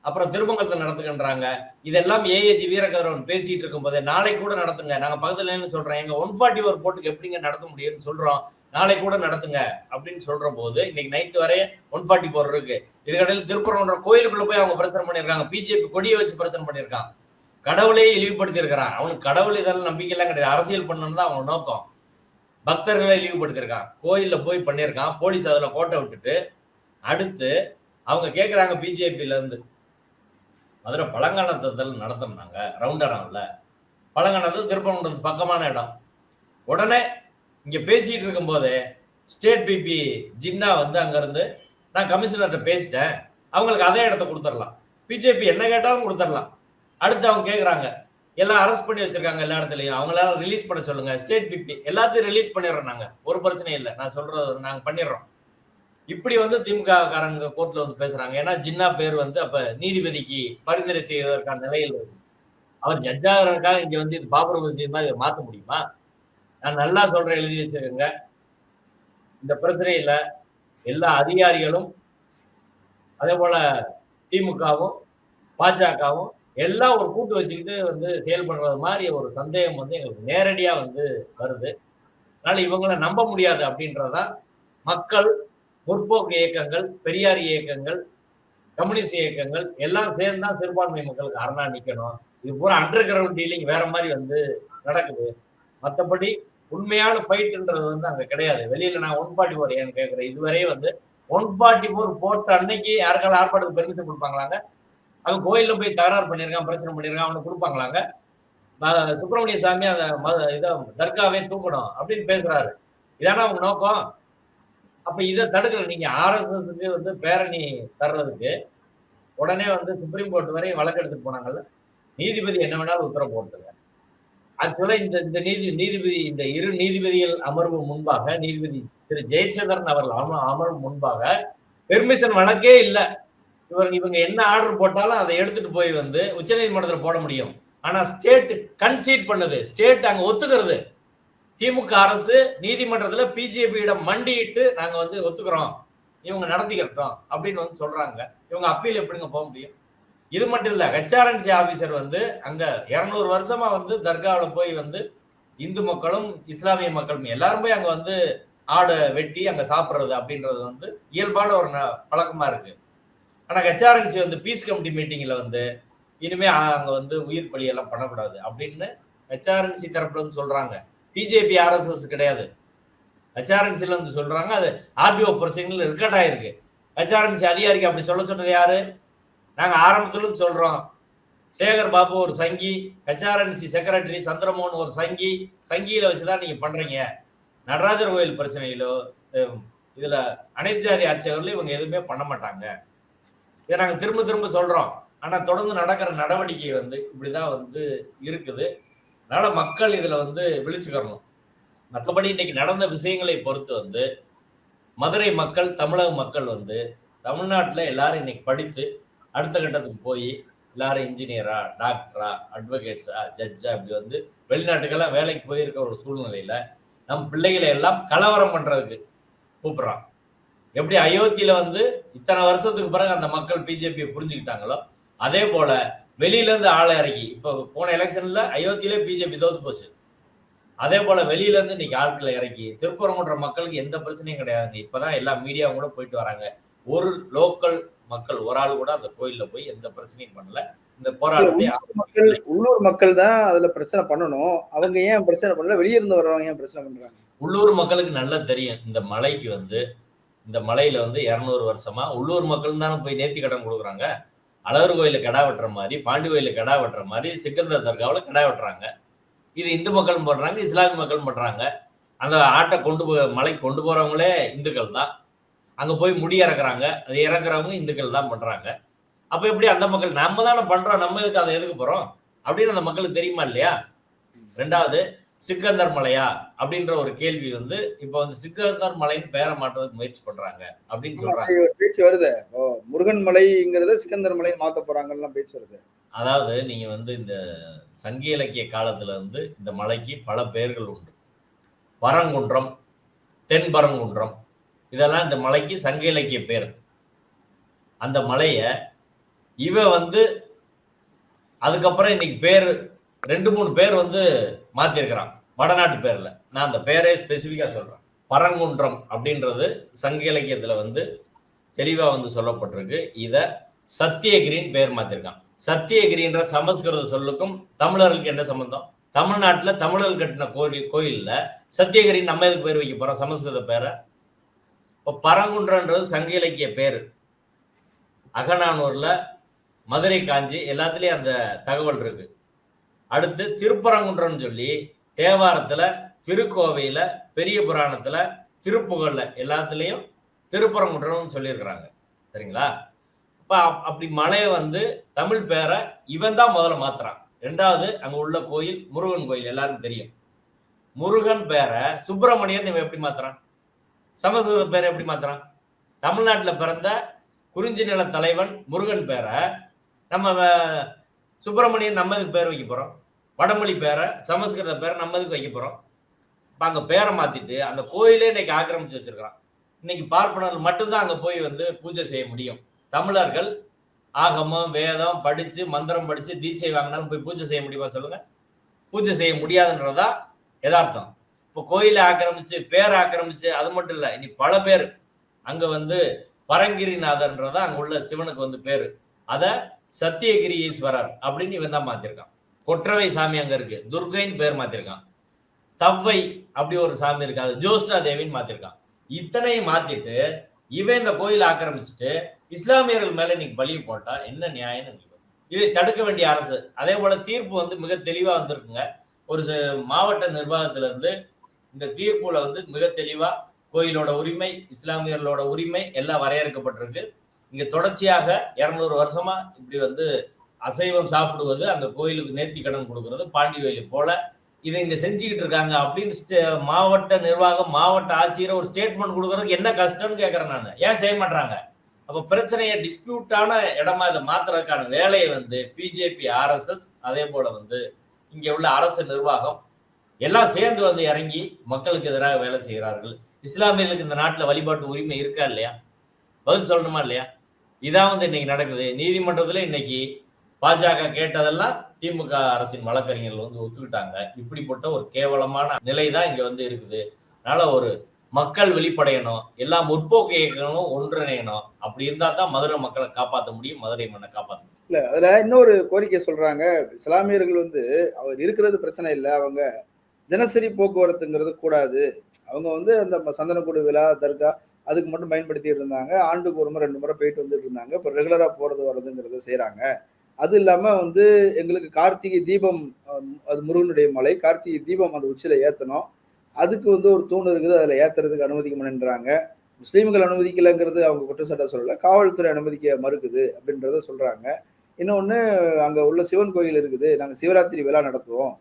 B: அப்புறம் திருமங்கலத்தில் நடத்துக்கின்றாங்க இதெல்லாம் ஏஏஜி வீரகதரவன் பேசிட்டு இருக்கும்போது நாளை கூட நடத்துங்க. நாங்கள் பக்கத்துல சொல்கிறோம் எங்கள் எங்க ஒன் ஃபார்ட்டி ஒரு போட்டுக்கு எப்படிங்க நடத்த முடியும்னு சொல்றோம். நாளை கூட நடத்துங்க. அப்படின்னு சொல்ற போது இன்னைக்கு நைட்டு வரைய ஒன் ஃபார்ட்டி போர் இருக்கு. இதுக்கடையில் திருப்பரங்குன்ற கோயிலுக்குள்ள போய் அவங்க பிரச்சனை பண்ணியிருக்காங்க. பிஜேபி கொடியை வச்சு பிரச்சனை பண்ணியிருக்கான். கடவுளே இழிவுபடுத்தி இருக்கிறான் அவனுக்கு கடவுள் இதெல்லாம் நம்பிக்கை எல்லாம் கிடையாது. அரசியல் பண்ணணும் தான் அவன் நோக்கம். பக்தர்களை இழிவுபடுத்தியிருக்கான் கோயிலில் போய் பண்ணியிருக்கான். போலீஸ் அதில் கோட்டை விட்டுட்டு அடுத்து அவங்க கேட்குறாங்க பிஜேபியிலேருந்து மதுரை பழங்காலத்தில் நடத்தினாங்க ரவுண்டராவில் பழங்காலத்தில் திருப்பரங்குன்றது பக்கமான இடம். உடனே இங்கே பேசிகிட்டு இருக்கும்போது ஸ்டேட் பிபி ஜின்னா வந்து அங்கேருந்து நான் கமிஷனர்கிட்ட பேசிட்டேன். அவங்களுக்கு அதே இடத்த கொடுத்துடலாம். பிஜேபி என்ன கேட்டாலும் கொடுத்துடலாம். அடுத்து அவங்க கேட்குறாங்க எல்லாம் அரெஸ்ட் பண்ணி வச்சிருக்காங்க எல்லா இடத்துலயும். அவங்களால ரிலீஸ் பண்ண சொல்லுங்க. ஸ்டேட் பிபி எல்லாத்தையும் ரிலீஸ் பண்ணிடுறோம் நாங்க. ஒரு பிரச்சனையும் இல்லை. நான் சொல்றது வந்து நாங்க பண்ணிடுறோம். இப்படி வந்து திமுக காரங்க கோர்ட்ல வந்து பேசுறாங்க. ஏன்னா ஜின்னா பேர் வந்து அப்ப நீதிபதிக்கு பரிந்துரை செய்வதற்கான நிலையில் இருக்கு. அவர் ஜட்ஜாகிறதுக்காக இங்க வந்து இது பாபர் மசூதி மாதிரி இதை மாத்த முடியுமா? நான் நல்லா சொல்றேன் எழுதி வச்சிருக்கேங்க இந்த பிரச்சனையில எல்லா அதிகாரிகளும் அதே போல திமுகவும் பாஜகவும் எல்லாம் ஒரு கூட்டு வச்சுக்கிட்டு வந்து செயல்படுறது மாதிரி ஒரு சந்தேகம் வந்து எங்களுக்கு நேரடியா வந்து வருது. அதனால இவங்களை நம்ப முடியாது அப்படின்றதான் மக்கள் முற்போக்கு இயக்கங்கள் பெரியார் இயக்கங்கள் கம்யூனிஸ்ட் இயக்கங்கள் எல்லாம் சேர்ந்து தான் சிறுபான்மை மக்களுக்கு அரணா நிற்கணும் இது பூரா அண்டர் கிரவுண்ட் டீலிங் வேற மாதிரி வந்து நடக்குது. மற்றபடி உண்மையான ஃபைட்டுன்றது வந்து அங்கே கிடையாது. வெளியில நான் ஒன் ஃபார்ட்டி ஃபோர் ஏன்னு கேட்குறேன் இதுவரையே வந்து ஒன் ஃபார்ட்டி ஃபோர் போட்ட அன்னைக்கு யாருக்காலும் ஆர்ப்பாட்டத்துக்கு பெர்மிஷன் கொடுப்பாங்களாங்க? அவன் கோயில்ல போய் தகராறு பண்ணியிருக்கான் பிரச்சனை பண்ணியிருக்கான் அவனுக்கு கொடுப்பாங்களாங்க? சுப்பிரமணிய சாமி அந்த மத இதை தர்காவே தூக்கணும் அப்படின்னு பேசுறாரு. இதானே அவங்க நோக்கம்? அப்ப இதை தடுக்கல. நீங்க ஆர்எஸ்எஸ்க்கு வந்து பேரணி தர்றதுக்கு உடனே வந்து சுப்ரீம் கோர்ட் வரை வழக்கு எடுத்துட்டு போனாங்கல்ல? நீதிபதி என்ன வேணாலும் உத்தரவு போட்டுங்க ஆக்சுவலா இந்த இந்த நீதி நீதிபதி இந்த இரு நீதிபதிகள் அமர்வு முன்பாக நீதிபதி திரு ஜெயச்சந்திரன் அவர்கள் அமர்வு முன்பாக பெர்மிஷன் வழக்கே இல்லை. இவங்க இவங்க என்ன ஆர்டர் போட்டாலும் அதை எடுத்துட்டு போய் வந்து உச்சநீதிமன்றத்தில் போட முடியும். ஆனா ஸ்டேட் கன்சீட் பண்ணுது. ஸ்டேட் அங்க ஒத்துக்கிறது. திமுக அரசு நீதிமன்றத்துல பிஜேபியிடம் மண்டியிட்டு நாங்க வந்து ஒத்துக்கிறோம். இவங்க நடத்திக்கிறோம் அப்படின்னு வந்து சொல்றாங்க. இவங்க அப்பீல் எப்படிங்க போக முடியும்? இது மட்டும் இல்ல ஹெச்ஆர்என்சி ஆபீசர் வந்து அங்க இருநூறு வருஷமா வந்து தர்காவில் போய் வந்து இந்து மக்களும் இஸ்லாமிய மக்களும் எல்லாரும் போய் அங்க வந்து ஆடை வெட்டி அங்க சாப்பிடுறது அப்படின்றது வந்து இயல்பான ஒரு ந- பழக்கமா இருக்கு. ஆனா ஹெச்ஆர்என்சி வந்து பீஸ் கமிட்டி மீட்டிங்ல வந்து இனிமே அங்க வந்து உயிர் பலி எல்லாம் பண்ணக்கூடாது அப்படின்னு ஹெச்ஆர்என்சி தரப்புல வந்து சொல்றாங்க. பிஜேபி ஆர்எஸ்எஸ் கிடையாது. ஹெச்ஆர்என்சில வந்து சொல்றாங்க அது ஆர்டிஓ பிரசிங்ல ரெக்கார்ட் ஆயிருக்கு. ஹெச்ஆர்என்சி அதிகாரிக்கு அப்படி சொல்ல சொன்னது யாரு? நாங்க ஆரம்பத்திலும் சொல்றோம். சேகர் பாபு ஒரு சங்கி ஹெச்ஆர்என்சி செக்ரட்டரி சந்திரமோகன் ஒரு சங்கி சங்கியில வச்சுதான் நீங்க பண்றீங்க. நடராஜர் கோயில் பிரச்சனையிலோ இதுல அனைத்து ஜாதி அர்ச்சகர்களோ இவங்க எதுவுமே பண்ண மாட்டாங்க. இதை நாங்கள் திரும்ப திரும்ப சொல்கிறோம் ஆனால் தொடர்ந்து நடக்கிற நடவடிக்கை வந்து இப்படி தான் வந்து இருக்குது. அதனால் மக்கள் இதில் வந்து விழிச்சுக்கிறணும். மற்றபடி இன்னைக்கு நடந்த விஷயங்களை பொறுத்து வந்து மதுரை மக்கள் தமிழக மக்கள் வந்து தமிழ்நாட்டில் எல்லாரும் இன்னைக்கு படித்து அடுத்த கட்டத்துக்கு போய் எல்லாரும் இன்ஜினியரா டாக்டரா அட்வொகேட்ஸா ஜட்ஜா இப்படி வந்து வெளிநாட்டுக்கெல்லாம் வேலைக்கு போயிருக்க ஒரு சூழ்நிலையில நம் பிள்ளைகளை எல்லாம் கலவரம் பண்றதுக்கு கூப்பிடுறான். எப்படி அயோத்தியில வந்து இத்தனை வருஷத்துக்கு பிறகு அந்த மக்கள் பிஜேபியை புரிஞ்சுக்கிட்டாங்களோ அதே போல வெளியில இருந்து ஆளை இறக்கி இப்போ போன எலெக்ஷன்ல அயோத்தியிலே பிஜேபி தோத்து போச்சு. அதே போல வெளியில இருந்து இன்னைக்கு ஆட்களை இறக்கி திருப்பரங்குன்ற மக்களுக்கு எந்த பிரச்சனையும் கிடையாதுங்க இப்பதான் எல்லா மீடியாவும் கூட போயிட்டு வராங்க. ஒரு லோக்கல் மக்கள் ஒரு ஆள் கூட அந்த கோயில்ல போய் எந்த பிரச்சனையும் பண்ணல. இந்த போராட்டத்தை
A: மக்கள் உள்ளூர் மக்கள் தான் அதுல பிரச்சனை பண்ணணும். அவங்க ஏன் பிரச்சனை பண்ணல? வெளிய இருந்து வர்றவங்க ஏன் பிரச்சனை பண்றாங்க?
B: உள்ளூர் மக்களுக்கு நல்லா தெரியும். இந்த மலைக்கு வந்து இந்த மலையில வந்து இரநூறு வருஷமா உள்ளூர் மக்கள் தானே போய் நேர்த்தி கடன் கொடுக்குறாங்க. அழகர் கோயில கிடா வெட்டுற மாதிரி பாண்டி கோயில கிடா வெட்டுற மாதிரி சிக்கந்தர் தர்காவில் கிடா வெட்டுறாங்க. இது இந்து மக்களும் பண்ணுறாங்க இஸ்லாமிய மக்களும் பண்ணுறாங்க அந்த ஆட்டை கொண்டு போ மலைக்கு கொண்டு போகிறவங்களே இந்துக்கள் தான். அங்கே போய் முடி இறக்குறாங்க. அது இறக்குறவங்க இந்துக்கள் தான் பண்ணுறாங்க அப்போ எப்படி அந்த மக்கள் நம்ம தானே பண்ணுறோம் நம்ம எதுக்கு அதை எதுக்கு போகிறோம் அப்படின்னு அந்த மக்களுக்கு தெரியுமா இல்லையா? ரெண்டாவது சிக்கந்தர் மலையா அப்படின்ற ஒரு கேள்வி வந்து இப்ப வந்து சிக்கந்தர் மலைன்னு பேரை மாற்றுறதுக்கு முயற்சி பண்றாங்க அப்படின்னு சொல்றாங்க.
A: பேச்சு வருது. முருகன் மலைங்கிறத சிக்கந்தர் மலை மாத்த போறாங்கலாம் பேச்சு வருது.
B: அதாவது நீங்க வந்து இந்த சங்க இலக்கிய காலத்துல இருந்து இந்த மலைக்கு பல பெயர்கள் உண்டு. பரங்குன்றம் தென்பரங்குன்றம் இதெல்லாம் இந்த மலைக்கு சங்க இலக்கிய பேர். அந்த மலைய இவ வந்து அதுக்கப்புறம் இன்னைக்கு பேர் ரெண்டு மூணு பேர் வந்து மாத்திருக்கிறான். வடநாட்டு பேர்ல. நான் அந்த பேரே ஸ்பெசிஃபிக்காக சொல்றேன். பரங்குன்றம் அப்படின்றது சங்க இலக்கியத்துல வந்து தெளிவா வந்து சொல்லப்பட்டிருக்கு. இத சத்தியகிரின்னு பேர் மாத்திருக்கான். சத்தியகிரின்ற சமஸ்கிருத சொல்லுக்கும் தமிழர்களுக்கு என்ன சம்பந்தம்? தமிழ்நாட்டில் தமிழர்கள் கட்டின கோயில் கோயிலில் சத்தியகிரி நம்ம எதுக்கு பேர் வைக்க போகிறோம் சமஸ்கிருத பேரை? இப்போ பரங்குன்றன்றது சங்க இலக்கிய பேர். அகநானூரில் மதுரை காஞ்சி எல்லாத்துலேயும் அந்த தகவல் இருக்குது அடுத்து திருப்பரங்குன்றம்னு சொல்லி தேவாரத்துல திருக்கோவையில பெரிய புராணத்துல திருப்புகழ்ல எல்லாத்துலயும் திருப்பரங்குன்றம்னு சொல்லியிருக்கிறாங்க. சரிங்களா? அப்ப அப்படி மலையை வந்து தமிழ் பேரை இவன் தான் முதல்ல மாத்துறான். ரெண்டாவது அங்க உள்ள கோயில் முருகன் கோயில் எல்லாருக்கும் தெரியும். முருகன் பேரை சுப்பிரமணியன் இவன் எப்படி மாத்துறான்? சமஸ்கிருத பேரை எப்படி மாத்துறான்? தமிழ்நாட்டுல பிறந்த குறிஞ்சி நில தலைவன் முருகன் பேரை நம்ம சுப்பிரமணியன் நம்ம இதுக்கு பேர் வைக்க போகிறோம் வடமொழி பேரை சமஸ்கிருத பேரை நம்ம இதுக்கு வைக்க போகிறோம் இப்போ அங்கே பேரை மாற்றிட்டு அந்த கோயிலே இன்னைக்கு ஆக்கிரமிச்சு வச்சிருக்கிறான். இன்னைக்கு பார்ப்பனர்கள் மட்டும்தான் அங்கே போய் வந்து பூஜை செய்ய முடியும். தமிழர்கள் ஆகமம் வேதம் படித்து மந்திரம் படித்து தீட்சை வாங்கினாலும் போய் பூஜை செய்ய முடியுமா சொல்லுங்கள் பூஜை செய்ய முடியாதுன்றதா யதார்த்தம். இப்போ கோயிலை ஆக்கிரமிச்சு பேரை ஆக்கிரமிச்சு அது மட்டும் இல்லை இனி பல பேர். அங்கே வந்து பரங்கிரிநாதர்ன்றதா அங்கே உள்ள சிவனுக்கு வந்து பேர். அதை சத்தியகிரி ஈஸ்வரர் அப்படின்னு இவன் தான் மாத்திருக்கான். கொற்றவை சாமி அங்க இருக்கு. துர்கைன்னு பேர் மாத்திருக்கான். தவ்வை அப்படி ஒரு சாமி இருக்கு. அது ஜோஸ்டா தேவின்னு மாத்திருக்கான். இத்தனையும் மாத்திட்டு இவன் இந்த கோயிலை ஆக்கிரமிச்சுட்டு இஸ்லாமியர்கள் மேல இன்னைக்கு பலி போட்டா என்ன நியாயம்னு இதை தடுக்க வேண்டிய அரசு. அதே போல தீர்ப்பு வந்து மிக தெளிவா வந்திருக்குங்க. ஒரு மாவட்ட நிர்வாகத்துல இருந்து இந்த தீர்ப்புல வந்து மிக தெளிவா கோயிலோட உரிமை இஸ்லாமியர்களோட உரிமை எல்லாம் வரையறுக்கப்பட்டிருக்கு. இங்க தொடர்ச்சியாக இருநூறு வருஷமா இப்படி வந்து அசைவம் சாப்பிடுவது அந்த கோயிலுக்கு நேர்த்தி கடன் கொடுக்கறது பாண்டி கோயிலுக்கு போல. இதை இங்க செஞ்சுக்கிட்டு இருக்காங்க அப்படின்னு ஸ்டே- மாவட்ட நிர்வாகம் மாவட்ட ஆட்சியர் ஒரு ஸ்டேட்மெண்ட் கொடுக்கறதுக்கு என்ன கஷ்டம்னு கேட்கறேன் நான். ஏன் செய்ய மாட்டாங்க அப்ப பிரச்சனையை டிஸ்பியூட்டான இடமா இதை மாத்துறதுக்கான வேலையை வந்து பிஜேபி ஆர்எஸ்எஸ் அதே போல வந்து இங்க உள்ள அரசு நிர்வாகம் எல்லாம் சேர்ந்து வந்து இறங்கி மக்களுக்கு எதிராக வேலை செய்கிறார்கள். இஸ்லாமியர்களுக்கு இந்த நாட்டில் வழிபாட்டு உரிமை இருக்கா இல்லையா? பதில் சொல்லணுமா இல்லையா? இதான் வந்து இன்னைக்கு நடக்குது. நீதிமன்றத்துல இன்னைக்கு பாஜக கேட்டதெல்லாம் திமுக அரசின் வழக்கறிஞர்கள் வந்து ஒத்துக்கிட்டாங்க. இப்படிப்பட்ட ஒரு கேவலமான நிலை தான் இங்க வந்து இருக்குது. அதனால ஒரு மக்கள் வெளிப்படையணும் எல்லா முற்போக்கு இயக்கங்களும் ஒன்றிணையணும். அப்படி இருந்தா தான் மதுரை மக்களை காப்பாற்ற முடியும் மதுரை மண்ணை காப்பாற்ற முடியும்.
A: இல்ல அதுல இன்னொரு கோரிக்கை சொல்றாங்க. இஸ்லாமியர்கள் வந்து அவர் இருக்கிறது பிரச்சனை இல்லை. அவங்க தினசரி போக்குவரத்துங்கிறது கூடாது. அவங்க வந்து அந்த சந்தனக்கூடு விழா தர்கா அதுக்கு மட்டும் பயன்படுத்திட்டு இருந்தாங்க. ஆண்டுக்கு ஒரு முறை ரெண்டு முறை போயிட்டு வந்துட்டு இருந்தாங்க. இப்போ ரெகுலராக போகிறது வர்றதுங்கிறத செய்கிறாங்க அது இல்லாமல் வந்து எங்களுக்கு கார்த்திகை தீபம் அது முருகனுடைய மலை. கார்த்திகை தீபம் அந்த உச்சியில் ஏற்றணும் அதுக்கு வந்து ஒரு தூண் இருக்குது. அதில் ஏற்றுறதுக்கு அனுமதிக்க மாட்டேன்றாங்க. முஸ்லீம்கள் அனுமதிக்கலைங்கிறது அவங்க குற்றச்சாட்டை சொல்லலை. காவல்துறை அனுமதிக்க மறுக்குது அப்படின்றத சொல்கிறாங்க இன்னொன்று அங்கே உள்ள சிவன் கோயில் இருக்குது. நாங்கள் சிவராத்திரி விழா நடத்துவோம்.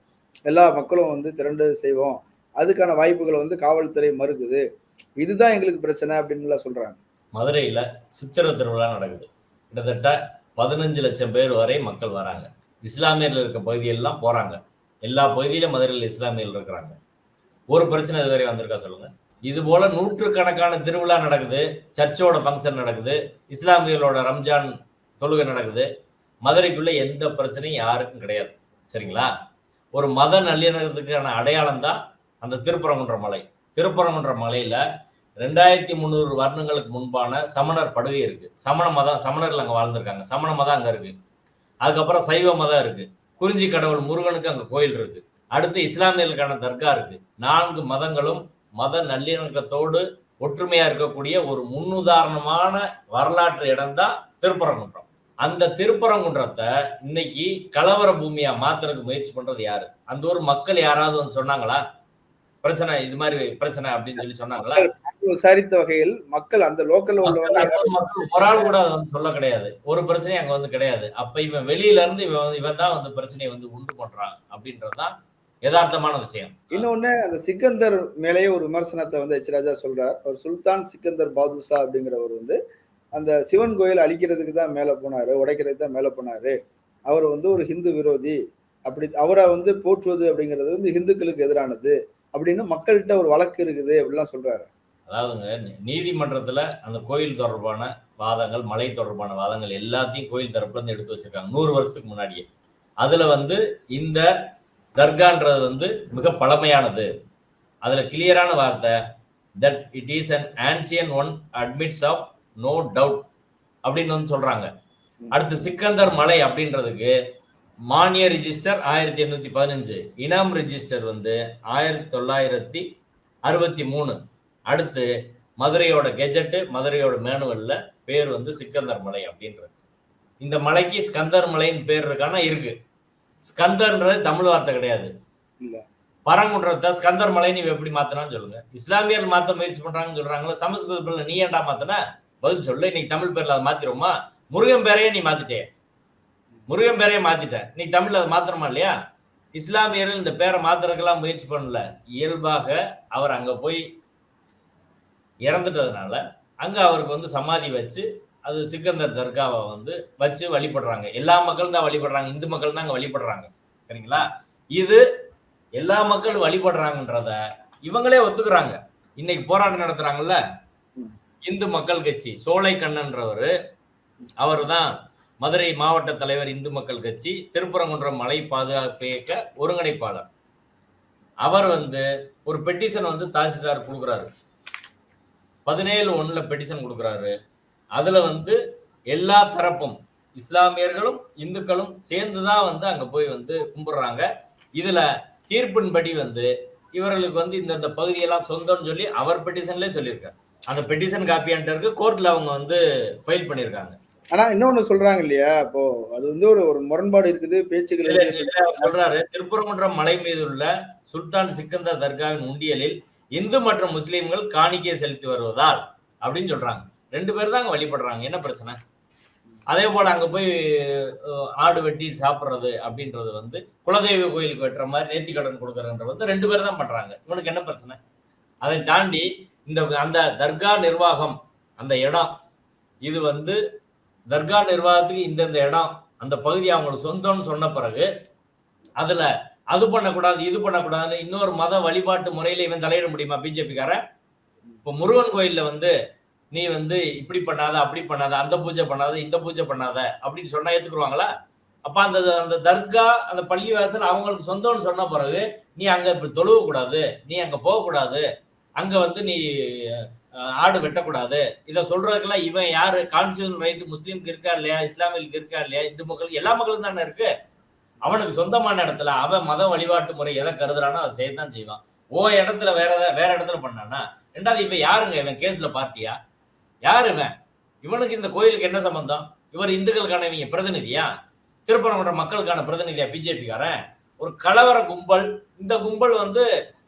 A: எல்லா மக்களும் வந்து திரண்டு செய்வோம். அதுக்கான வாய்ப்புகளை வந்து காவல்துறை மறுக்குது. இதுதான் எங்களுக்கு பிரச்சனை அப்படின்னு சொல்றாங்க.
B: மதுரையில சித்திர திருவிழா நடக்குது. கிட்டத்தட்ட பதினஞ்சு லட்சம் பேர் வரை மக்கள் வராங்க. இஸ்லாமியர்கள் இருக்க பகுதியெல்லாம் போறாங்க. எல்லா பகுதியிலும் மதுரையில் இஸ்லாமியர்கள் இருக்கிறாங்க. ஒரு பிரச்சனை இதுவரை வந்திருக்கா சொல்லுங்க. இது போல நூற்றுக்கணக்கான திருவிழா நடக்குது. சர்ச்சோட ஃபங்க்ஷன் நடக்குது. இஸ்லாமியர்களோட ரம்ஜான் தொழுகை நடக்குது. மதுரைக்குள்ள எந்த பிரச்சனையும் யாருக்கும் கிடையாது. சரிங்களா? ஒரு மத நல்லிணக்கத்துக்கான அடையாளம் தான் அந்த திருப்பரங்குன்ற மலை. திருப்பரங்குன்ற மலையில ரெண்டாயிரத்தி முந்நூறு வருடங்களுக்கு முன்பான சமணர் படுகை இருக்கு. சமண மதம் சமணர்கள் அங்க வாழ்ந்திருக்காங்க. சமண மதம் அங்க இருக்கு. அதுக்கப்புறம் சைவ மதம் இருக்கு. குறிஞ்சி கடவுள் முருகனுக்கு அங்க கோயில் இருக்கு. அடுத்து இஸ்லாமியர்களுக்கான தர்கா இருக்கு. நான்கு மதங்களும் மத நல்லிணக்கத்தோடு ஒற்றுமையா இருக்கக்கூடிய ஒரு முன்னுதாரணமான வரலாற்று இடம் தான் திருப்பரங்குன்றம். அந்த திருப்பரங்குன்றத்தை இன்னைக்கு கலவர பூமியா மாத்துறதுக்கு முயற்சி பண்றது யாரு? அந்த ஊர் மக்கள் யாராவது வந்து சொன்னாங்களா? பிரச்சனை இது மாதிரி பிரச்சனை அப்படின்னு சொல்லி சொன்னாங்களா?
A: விசாரித்த வகையில் மக்கள் அந்த லோக்கல்ல
B: மக்கள் ஒரு ஆள் கூட அதை வந்து சொல்ல கிடையாது. ஒரு பிரச்சனையும் அங்க வந்து கிடையாது. அப்ப இவன் வெளியில இருந்து இவன் இவன் தான் வந்து பிரச்சனையை வந்து உண்டு பண்றான் அப்படின்றதுதான் யதார்த்தமான விஷயம்.
A: இன்னொன்னு அந்த சிக்கந்தர் மேலேயே ஒரு விமர்சனத்தை வந்து எச் ராஜா சொல்றார். அவர் சுல்தான் சிக்கந்தர் பாதுஷா அப்படிங்கிறவர் வந்து அந்த சிவன் கோயில் அழிக்கிறதுக்கு தான் மேல போனாரு உடைக்கிறதுக்கு தான் மேல போனாரு. அவர் வந்து ஒரு ஹிந்து விரோதி. அப்படி அவரை வந்து போற்றுவது அப்படிங்கிறது வந்து ஹிந்துக்களுக்கு எதிரானது. அப்படின்னு மக்கள்கிட்ட ஒரு வழக்கு இருக்குது அப்படிலாம் சொல்றாரு.
B: அதாவதுங்க நீதிமன்றத்துல அந்த கோயில் தொடர்பான வாதங்கள் மலை தொடர்பான வாதங்கள் எல்லாத்தையும் கோயில் தரப்புல இருந்து எடுத்து வச்சிருக்காங்க. நூறு வருஷத்துக்கு முன்னாடியே. அதுல வந்து இந்த தர்கான்றது வந்து மிக பழமையானது. அதுல கிளியரான வார்த்தை that it is an ancient one admits of no doubt அப்படின்னு வந்து சொல்றாங்க. அடுத்து சிக்கந்தர் மலை அப்படின்றதுக்கு மானிய ரிஜிஸ்டர் ஆயிரத்தி எண்ணூத்தி பதினஞ்சு. இனாம் ரிஜிஸ்டர் வந்து ஆயிரத்தி தொள்ளாயிரத்தி அறுபத்தி மூணு. அடுத்து மதுரையோட கெஜெட்டு மதுரையோட மேனுவல்ல பேர் வந்து சிக்கந்தர் மலை அப்படின்றது இந்த மலைக்கு ஸ்கந்தர் மலைன்னு பேர் இருக்கானா? இருக்கு. ஸ்கந்தர்ன்றது தமிழ் வார்த்தை கிடையாது.
A: இல்ல.
B: பரங்குன்றத்தை ஸ்கந்தர் மலை நீ எப்படி மாத்தனான்னு சொல்லுங்க. இஸ்லாமியர் மாத்த முயற்சி பண்றாங்கன்னு சொல்றாங்களா சமஸ்கிருத நீ ஏன்டா மாத்தன? பதில் சொல்லு இன்னைக்கு தமிழ் பேர்ல அதை மாத்திருவோமா? முருகன் பேரையே நீ மாத்திட்டே முருகன் பேரையே மாத்திட்ட. நீ தமிழ்ல அதை மாத்திரமா இல்லையா? இஸ்லாமியர்கள் இந்த பேரை மாத்துறதுக்கெல்லாம் முயற்சி பண்ணல. இயல்பாக அவர் அங்க போய் இறந்துட்டதுனால அங்க அவருக்கு வந்து சமாதி வச்சு அது சிக்கந்தர் தர்காவை வந்து வச்சு வழிபடுறாங்க. எல்லா மக்களும் தான் வழிபடுறாங்க. இந்து மக்கள் தான் அங்க வழிபடுறாங்க. சரிங்களா? இது எல்லா மக்களும் வழிபடுறாங்கன்றத இவங்களே ஒத்துக்கிறாங்க. இன்னைக்கு போராட்டம் நடத்துறாங்கல்ல? இந்து மக்கள் கட்சி சோலை கண்ணன்றவர் அவர் தான் மதுரை மாவட்ட தலைவர் இந்து மக்கள் கட்சி திருப்பரங்குன்றம் மலை பாதுகாப்பு இயக்க ஒருங்கிணைப்பாளர். அவர் வந்து ஒரு பெட்டிஷன் வந்து தாசில்தார் கொடுக்குறாரு. பதினேழு ஒன்றில் பெட்டிஷன் கொடுக்குறாரு. அதில் வந்து எல்லா தரப்பும் இஸ்லாமியர்களும் இந்துக்களும் சேர்ந்து தான் வந்து அங்கே போய் வந்து கும்பிடுறாங்க. இதில் தீர்ப்பின்படி வந்து இவர்களுக்கு வந்து இந்த இந்த பகுதியெல்லாம் சொந்தம்னு சொல்லி அவர் பெட்டிஷன்லேயே சொல்லியிருக்காரு. அந்த பெட்டிஷன் காப்பி இருக்கு கோர்ட்டில் அவங்க வந்து ஃபைல் பண்ணியிருக்காங்க.
A: ஆனா இன்னொன்னு சொல்றாங்க இல்லையா? அப்போ அது வந்து ஒரு ஒரு முரண்பாடு இருக்குது பேச்சுக்கள்
B: சொல்றாரு திருப்பரங்குன்றம் மலை மீது உள்ள சுல்தான் சிக்கந்தர் தர்காவின் உண்டியலில் இந்து மற்றும் முஸ்லிம்கள் காணிக்கை செலுத்தி வருவதால் அப்படின்னு சொல்றாங்க. ரெண்டு பேர் தான் அங்க வழிபடுறாங்க என்ன பிரச்சனை? அதே போல அங்க போய் ஆடு வெட்டி சாப்பிடுறது அப்படின்றது வந்து குலதெய்வ கோயிலுக்கு வெட்டுற மாதிரி நேர்த்தி கடன் கொடுக்கறன்ற வந்து ரெண்டு பேர் தான் பண்றாங்க. இவனுக்கு என்ன பிரச்சனை? அதை தாண்டி இந்த அந்த தர்கா நிர்வாகம் அந்த இடம் இது வந்து தர்கா நிர்வாகத்துக்கு இந்தந்த இடம் அந்த பகுதி அவங்களுக்கு சொந்தம்னு சொன்ன பிறகு அதுல அது பண்ணக்கூடாது இது பண்ணக்கூடாதுன்னு இன்னொரு மத வழிபாட்டு முறையில இவன் தலையிட முடியுமா பிஜேபிக்காரன்? இப்போ முருகன் கோயில்ல வந்து நீ வந்து இப்படி பண்ணாத அப்படி பண்ணாத அந்த பூஜை பண்ணாத இந்த பூஜை பண்ணாத அப்படின்னு சொன்னா ஏத்துக்குருவாங்களா? அப்ப அந்த அந்த தர்கா அந்த பள்ளிவாசல் அவங்களுக்கு சொந்தம்னு சொன்ன பிறகு நீ அங்க இப்படி தொழுவ கூடாது நீ அங்க போகக்கூடாது அங்க வந்து நீ ஆடு வெட்டக்கூடாது. இதை சொல்றதுக்கெல்லாம் இவன் யாரு? கான்ஸ்டியூஷன் ரைட் முஸ்லீமுக்கு இருக்கா இல்லையா? இஸ்லாமியலுக்கு இருக்கா இல்லையா? இந்து மக்கள் எல்லா மக்களும் தானே இருக்கு. அவனுக்கு சொந்தமான இடத்துல அவன் மத வழிபாட்டு முறை எதை கருதுறானோ அதை செய்யத்தான் செய்வான். ஓ இடத்துல வேற வேற இடத்துல பண்ணானா ரெண்டாவது இவன் யாருங்க? இவன் கேஸ்ல பார்ட்டியா யார் இவன்? இவனுக்கு இந்த கோயிலுக்கு என்ன சம்பந்தம்? இவர் இந்துக்களுக்கான இவங்க பிரதிநிதியா? திருப்பரங்குன்ற மக்களுக்கான பிரதிநிதியா? பிஜேபிக்காரன்? ஒரு கலவர கும்பல். இந்த கும்பல் வந்து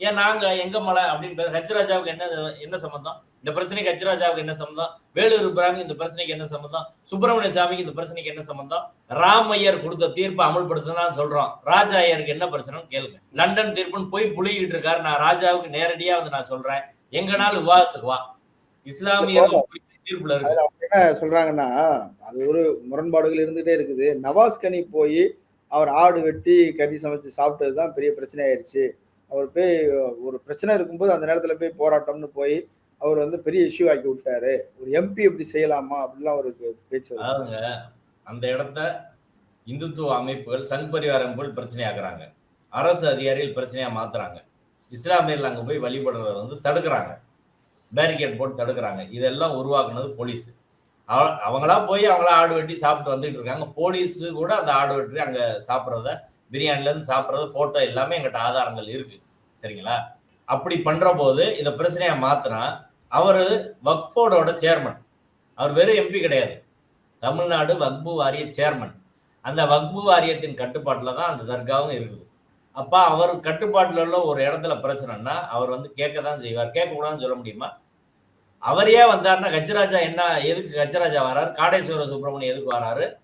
B: ஏன் நாங்க எங்க மலை? அப்படின்னு ஹச்ராஜாவுக்கு என்ன என்ன சம்பந்தம்? இந்த பிரச்சனைக்கு ஹச்ராஜாவுக்கு என்ன சம்பந்தம்? வேலூர் பிராமி இந்த பிரச்சனைக்கு என்ன சம்பந்தம்? சுப்பிரமணிய சாமிக்கு இந்த பிரச்சனைக்கு என்ன சம்பந்தம்? ராம் ஐயர் கொடுத்த தீர்ப்பை அமல்படுத்தலாம் சொல்றோம். ராஜா ஐயருக்கு என்ன பிரச்சனைன்னு கேளுங்க. லண்டன் தீர்ப்புன்னு போய் புளிகிட்டு இருக்காரு. நான் ராஜாவுக்கு நேரடியா வந்து நான் சொல்றேன். எங்கனாலும் விவாதத்துக்கு வா. இஸ்லாமியர்கள் தீர்ப்புல இருக்கு.
A: என்ன சொல்றாங்கன்னா அது ஒரு முரண்பாடுகள் இருந்துட்டே இருக்குது. நவாஸ் கனி போய் அவர் ஆடு வெட்டி கறி சமைச்சு சாப்பிட்டது தான் பெரிய பிரச்சனை ஆயிடுச்சு அவர் போய் ஒரு பிரச்சனை இருக்கும்போது அந்த நேரத்தில் போய் போராட்டம்னு போய் அவர் வந்து பெரிய இஷ்யூ ஆக்கி விட்டாரு. ஒரு எம்பி எப்படி செய்யலாமா அப்படிலாம் அவருக்கு பேச்சு வருது.
B: அந்த இடத்த இந்துத்துவ அமைப்புகள் சங் பரிவார போல் பிரச்சனையாக்குறாங்க. அரசு அதிகாரிகள் பிரச்சனையா மாத்துறாங்க. இஸ்லாமியர்கள் அங்கே போய் வழிபடுறத வந்து தடுக்கிறாங்க. பேரிகேட் போட்டு தடுக்கிறாங்க. இதெல்லாம் உருவாக்குனது போலீஸ் அவங்களா போய் அவங்களா ஆடு வெட்டி சாப்பிட்டு வந்துட்டு இருக்காங்க. போலீஸ் கூட அந்த ஆடு வெட்டி அங்க சாப்பிட்றத பிரியாணில இருந்து சாப்பிட்றது போட்டோ எல்லாமே எங்கிட்ட ஆதாரங்கள் இருக்கு. சரிங்களா? அப்படி பண்ற போது இந்த பிரச்சனையை மாத்தினா அவரு வக்ஃபோர்டோட சேர்மன் அவர் வெறும் எம்பி கிடையாது. தமிழ்நாடு வக்பு வாரிய சேர்மன் அந்த வக்பு வாரியத்தின் கட்டுப்பாட்டில் தான் அந்த தர்காவும் இருக்குது. அப்போ அவர் கட்டுப்பாட்டில் உள்ள ஒரு இடத்துல பிரச்சனைன்னா அவர் வந்து கேட்க தான் செய்வார். கேட்கக்கூடாதுன்னு சொல்ல முடியுமா? அவரே வந்தாருன்னா கச்சராஜா என்ன எதுக்கு கச்சராஜா வராரு? காடேஸ்வர சுப்பிரமணியம் எதுக்கு வராரு?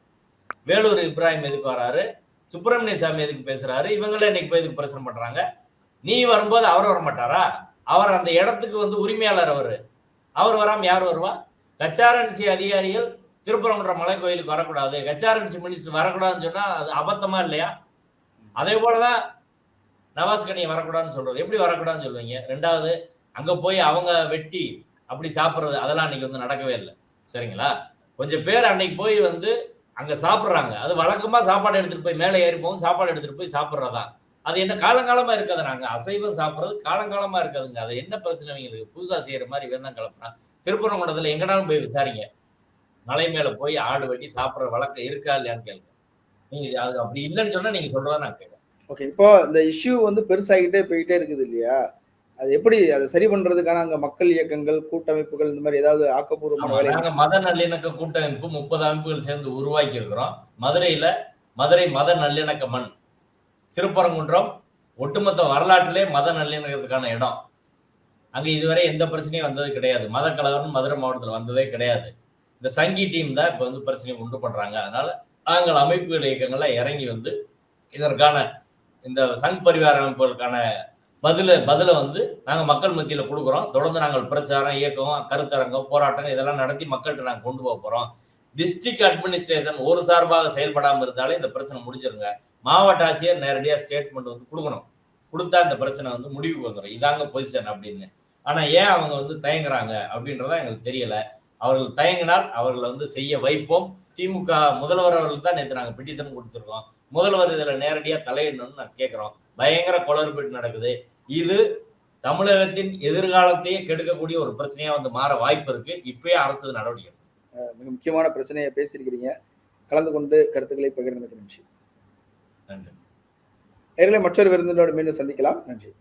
B: வேலூர் இப்ராஹிம் எதுக்கு வராரு? சுப்பிரமணிய சாமி எதுக்கு பேசுறாரு? இவங்களே இன்னைக்கு போய் எதுக்கு பிரச்சனை பண்றாங்க. நீ வரும்போது அவர் வர மாட்டாரா அவர் அந்த இடத்துக்கு வந்து உரிமையாளர் அவரு. அவர் வராம யார் வருவா? கச்சாரன்சி அதிகாரிகள் திருப்பரங்குன்ற மலை கோயிலுக்கு வரக்கூடாது. கச்சாரன்சி மினிஸ்டர் வரக்கூடாதுன்னு சொன்னா அது அபத்தமா இல்லையா? அதே போலதான் நவாஸ் கனியை வரக்கூடாதுன்னு சொல்றது. எப்படி வரக்கூடாதுன்னு சொல்லுவீங்க? ரெண்டாவது அங்க போய் அவங்க வெட்டி அப்படி சாப்பிட்றது அதெல்லாம் அன்னைக்கு வந்து நடக்கவே இல்லை. சரிங்களா? கொஞ்சம் பேர் அன்னைக்கு போய் வந்து அங்கே சாப்பிட்றாங்க. அது வழக்கமாக சாப்பாடு எடுத்துகிட்டு போய் மேலே ஏறி போகும் சாப்பாடு எடுத்துகிட்டு போய் சாப்பிட்றதா? அது என்ன காலங்காலமாக இருக்காது. நாங்கள் அசைவம் சாப்பிட்றது காலங்காலமாக இருக்காதுங்க. அது என்ன பிரச்சனை இவங்களுக்கு? புதுசாக செய்கிற மாதிரி இவன் தான் கிளப்புனா திருப்பரங்குன்றத்துல எங்கனாலும் போய் விசாரிங்க. மலை மேலே போய் ஆடு வெட்டி சாப்பிட்ற வழக்கம் இருக்கா இல்லையான்னு கேளுங்க. நீங்கள் அது அப்படி இல்லைன்னு சொன்னால் நீங்கள் சொல்கிறதா நான் கேட்குறேன்.
A: ஓகே இப்போ இந்த இஷ்யூ வந்து பெருசாகிட்டே போயிட்டே இருக்குது இல்லையா? அது எப்படி அதை சரி பண்றதுக்கான அங்க மக்கள் இயக்கங்கள் கூட்டமைப்புகள் இந்த மாதிரி ஏதாவது ஆக்கப்பூர்வமான வேலை
B: மத நல்லிணக்க கூட்டமைப்பு முப்பது அமைப்புகள் சேர்ந்து உருவாக்கி இருக்கிறோம் மதுரையில மதுரை மத நல்லிணக்க மண் திருப்பரங்குன்றம் ஒட்டுமொத்த வரலாற்றிலே மத நல்லிணக்கத்துக்கான இடம். அங்க இதுவரை எந்த பிரச்சனையும் வந்தது கிடையாது. மத கலவரம் மதுரை மாவட்டத்தில் வந்ததே கிடையாது. இந்த சங்கி டீம் தான் இப்ப வந்து பிரச்சனையை உண்டு பண்றாங்க. அதனால நாங்கள் அமைப்புகள் இயக்கங்கள்லாம் இறங்கி வந்து இதற்கான இந்த சங் பரிவார அமைப்புகளுக்கான பதில பதில வந்து நாங்கள் மக்கள் மத்தியில் கொடுக்குறோம். தொடர்ந்து நாங்கள் பிரச்சாரம் இயக்கம் கருத்தரங்கம் போராட்டம் இதெல்லாம் நடத்தி மக்கள்கிட்ட நாங்கள் கொண்டு போக போகிறோம் டிஸ்ட்ரிக்ட் அட்மினிஸ்ட்ரேஷன் ஒரு சார்பாக செயல்படாமல் இருந்தாலே இந்த பிரச்சனை முடிச்சிருங்க மாவட்ட ஆட்சியர் நேரடியாக ஸ்டேட்மெண்ட் வந்து கொடுக்கணும். கொடுத்தா இந்த பிரச்சனை வந்து முடிவுக்கு வந்துடும் இதாங்க பொசிஷன் அப்படின்னு. ஆனால் ஏன் அவங்க வந்து தயங்குறாங்க அப்படின்றதான் எங்களுக்கு தெரியலை. அவர்கள் தயங்கினால் அவர்களை வந்து செய்ய வைப்போம். திமுக முதல்வர் அவர்கள் தான் நேற்று நாங்கள் பிட்டிஷன் கொடுத்துருக்கோம். முதல்வர் இதில் நேரடியாக தலையிடணும்னு நான் கேட்குறோம் பயங்கர குளறுபடி நடக்குது. இது தமிழகத்தின் எதிர்காலத்தையே கெடுக்கக்கூடிய ஒரு பிரச்சனையா வந்து மாற வாய்ப்பு இருக்கு. இப்பயே அரசு நடவடிக்கை.
A: மிக முக்கியமான பிரச்சனையை பேசியிருக்கிறீங்க. கலந்து கொண்டு கருத்துக்களை பகிர்ந்தமைக்கு நன்றி.
B: நன்றி.
A: நேர்களை மற்றொரு விருந்தினோடு மீண்டும் சந்திக்கலாம். நன்றி.